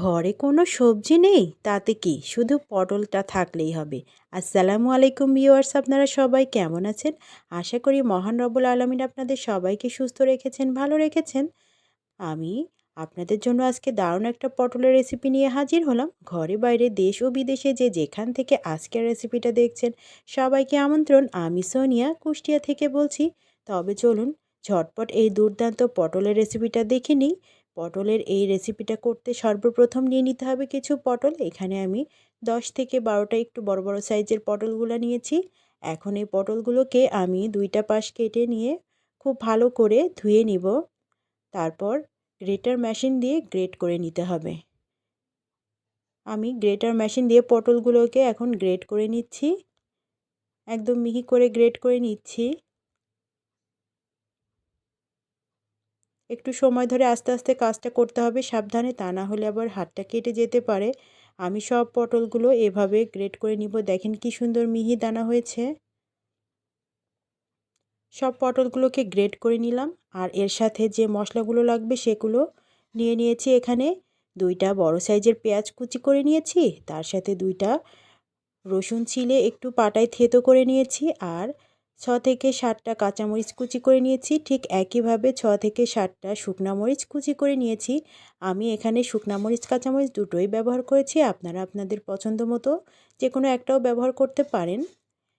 ঘরে কোনো সবজি নেই? তাতে কি? শুধু পটলটা থাকলেই হবে। আসসালামু আলাইকুম ভিউয়ার্স, আপনারা সবাই কেমন আছেন? আশা করি মহান রব্বুল আলমিন আপনাদের সবাইকে সুস্থ রেখেছেন, ভালো রেখেছেন। আমি আপনাদের জন্য আজকে দারুণ একটা পটলের রেসিপি নিয়ে হাজির হলাম। ঘরে বাইরে দেশ ও বিদেশে যে যেখান থেকে আজকের রেসিপিটা দেখছেন, সবাইকে আমন্ত্রণ। আমি সোনিয়া, কুষ্টিয়া থেকে বলছি। তবে চলুন, ঝটপট এই দুর্দান্ত পটলের রেসিপিটা দেখে নিই। পটলের এই রেসিপিটা করতে সর্বপ্রথম নিয়ে নিতে হবে কিছু পটল। এখানে আমি দশ থেকে বারোটা একটু বড় বড় সাইজের পটলগুলো নিয়েছি। এখন এই পটলগুলোকে আমি দুইটা পাশ কেটে নিয়ে খুব ভালো করে ধুয়ে নিব। তারপর গ্রেটার মেশিন দিয়ে গ্রেট করে নিতে হবে। আমি গ্রেটার মেশিন দিয়ে পটলগুলোকে এখন গ্রেট করে নিচ্ছি। একদম মিহি করে গ্রেট করে নিচ্ছি। একটু সময় ধরে আস্তে আস্তে কাজটা করতে হবে সাবধানে, তা না হলে আবার হাতটা কেটে যেতে পারে। আমি সব পটলগুলো এভাবে গ্রেট করে নিব। দেখেন কি সুন্দর মিহি দানা হয়েছে। সব পটলগুলোকে গ্রেট করে নিলাম আর এর সাথে যে মশলাগুলো লাগবে সেগুলো নিয়ে নিয়েছি এখানে। দুইটা বড় সাইজের পেঁয়াজ কুচি করে নিয়েছি, তার সাথে দুইটা রসুন ছিলে একটু পাটায় থেতো করে নিয়েছি আর ছ থেকে সাতটা কাঁচামরিচ কুচি করে নিয়েছি, ঠিক একইভাবে ছ থেকে সাতটা শুকনা মরিচ কুচি করে নিয়েছি। আমি এখানে শুকনা মরিচ, কাঁচামরিচ দুটোই ব্যবহার করেছি, আপনারা আপনাদের পছন্দ মতো যে কোনো একটাও ব্যবহার করতে পারেন।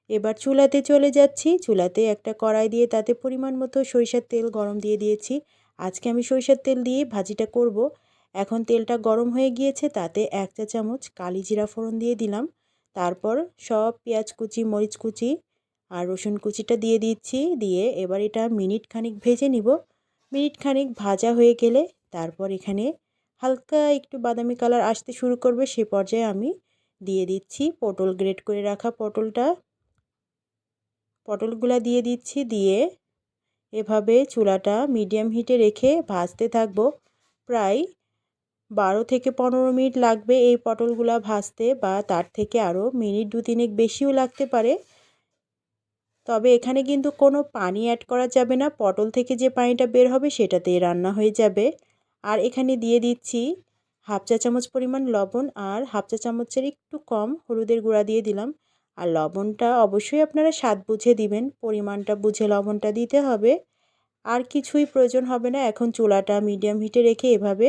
এবার চুলাতে চলে যাচ্ছি, চুলাতে একটা কড়াই দিয়ে তাতে পরিমাণ মতো সরিষার তেল গরম দিয়ে দিয়েছি। আজকে আমি সরিষার তেল দিয়ে ভাজিটা করব। এখন তেলটা গরম হয়ে গিয়েছে, তাতে এক চা চামচ কালি জিরা ফোড়ন দিয়ে দিলাম। তারপর সব পেঁয়াজ কুচি, মরিচ কুচি আর রসুন কুচিটা দিয়ে দিচ্ছি, দিয়ে এবার এটা মিনিট খানিক ভেজে নিব। মিনিট খানিক ভাজা হয়ে গেলে তারপর এখানে হালকা একটু বাদামি কালার আসতে শুরু করবে, সে পর্যায়ে আমি দিয়ে দিচ্ছি পটল গ্রেট করে রাখা পটলটা। পটলগুলা দিয়ে দিচ্ছি, দিয়ে এভাবে চুলাটা মিডিয়াম হিটে রেখে ভাজতে থাকব। প্রায় বারো থেকে পনেরো মিনিট লাগবে এই পটলগুলা ভাজতে বা তার থেকে আরও মিনিট দু তিনেক বেশিও লাগতে পারে। তবে এখানে কিন্তু কোনো পানি অ্যাড করা যাবে না। পটল থেকে যে পানিটা বের হবে সেটাতেই রান্না হয়ে যাবে। আর এখানে দিয়ে দিচ্ছি হাফ চা চামচ পরিমাণ লবণ আর হাফ চা চামচের একটু কম হলুদের গুঁড়া দিয়ে দিলাম। আর লবণটা অবশ্যই আপনারা স্বাদ বুঝে দিবেন, পরিমাণটা বুঝে লবণটা দিতে হবে। আর কিছুই প্রয়োজন হবে না, এখন চুলাটা মিডিয়াম হিটে রেখে এভাবে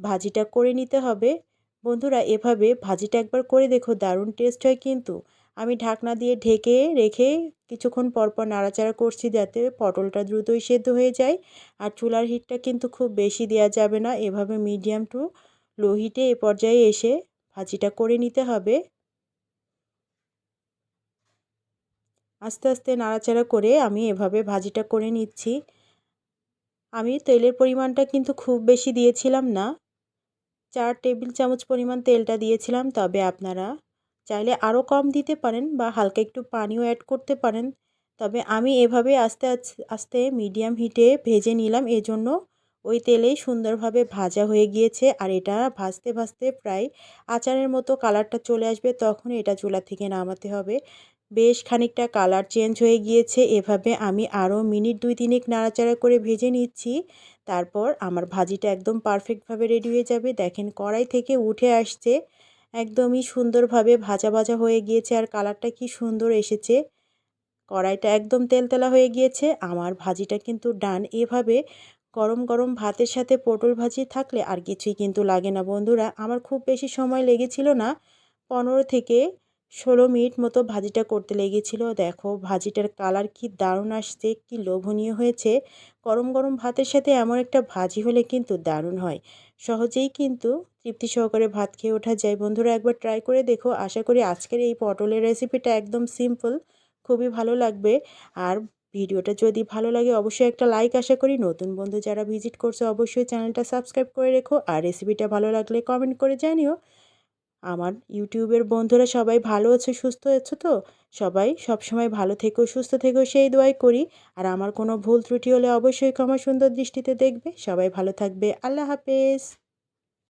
ভাজিটা করে নিতে হবে। বন্ধুরা, এভাবে ভাজিটা একবার করে দেখো, দারুণ টেস্ট হয় কিন্তু। আমি ঢাকনা দিয়ে ঢেকে রেখে কিছুক্ষণ পরপর নাড়াচাড়া করছি যাতে পটলটা দ্রুতই সেদ্ধ হয়ে যায়। আর চুলার হিটটা কিন্তু খুব বেশি দেওয়া যাবে না। এভাবে মিডিয়াম টু লো হিটে এ পর্যায়ে এসে ভাজিটা করে নিতে হবে। আস্তে আস্তে নাড়াচাড়া করে আমি এভাবে ভাজিটা করে নিচ্ছি। আমি তেলের পরিমাণটা কিন্তু খুব বেশি দিয়েছিলাম না। চার টেবিল চামচ পরিমাণ তেলটা দিয়েছিলাম। তবে আপনারা চাইলে আরও কম দিতে পারেন বা হালকা একটু পানিও অ্যাড করতে পারেন। তবে আমি এভাবে আস্তে আস্তে মিডিয়াম হিটে ভেজে নিলাম। এজন্য ওই তেলেই সুন্দরভাবে ভাজা হয়ে গিয়েছে। আর এটা ভাজতে ভাজতে প্রায় আচারের মতো কালারটা চলে আসবে। তখন এটা চুলা থেকে নামাতে হবে। বেশ খানিকটা কালার চেঞ্জ হয়ে গিয়েছে। এভাবে আমি আরও মিনিট দুই তিনেক নাড়াচাড়া করে ভেজে নিচ্ছি। তারপর আমার ভাজিটা একদম পারফেক্টভাবে রেডি হয়ে যাবে। দেখেন কড়াই থেকে উঠে আসছে। একদমই সুন্দরভাবে ভাজা ভাজা হয়ে গিয়েছে আর কালারটা কি সুন্দর এসেছে। কড়াইটা একদম তেলতেলা হয়ে গিয়েছে। আমার ভাজিটা কিন্তু ডান। এভাবে গরম গরম ভাতের সাথে পটল ভাজি থাকলে আর কিছুই কিন্তু লাগে না বন্ধুরা। আমার খুব বেশি সময় লেগেছিল না। পনেরো থেকে ষোলো মিনিট মতো ভাজিটা করতে লেগেছিল। দেখো ভাজিটার কালার কি দারুণ আসছে, কি লোভনীয় হয়েছে। গরম গরম ভাতের সাথে এমন একটা ভাজি হলে কিন্তু দারুণ হয়। সহজেই কিন্তু তৃপ্তি সহকারে ভাত খেয়ে ওঠা যায়। বন্ধুরা, একবার ট্রাই করে দেখো। আশা করি আজকের এই পটলের রেসিপিটা একদম সিম্পল খুবই ভালো লাগবে। আর ভিডিওটা যদি ভালো লাগে, অবশ্যই একটা লাইক আশা করি। নতুন বন্ধু যারা ভিজিট করছে, অবশ্যই চ্যানেলটা সাবস্ক্রাইব করে রেখো। আর রেসিপিটা ভালো লাগলে কমেন্ট করে জানিও। আমার ইউটিউবের বন্ধুরা সবাই ভালো আছে, সুস্থ আছো তো? সবাই সবসময় ভালো থেকো, সুস্থ থেকো, সেই দোয়াই করি। আর আমার কোনো ভুল ত্রুটি হলে অবশ্যই ক্ষমা সুন্দর দৃষ্টিতে দেখবে। সবাই ভালো থাকবে। আল্লাহ হাফেজ।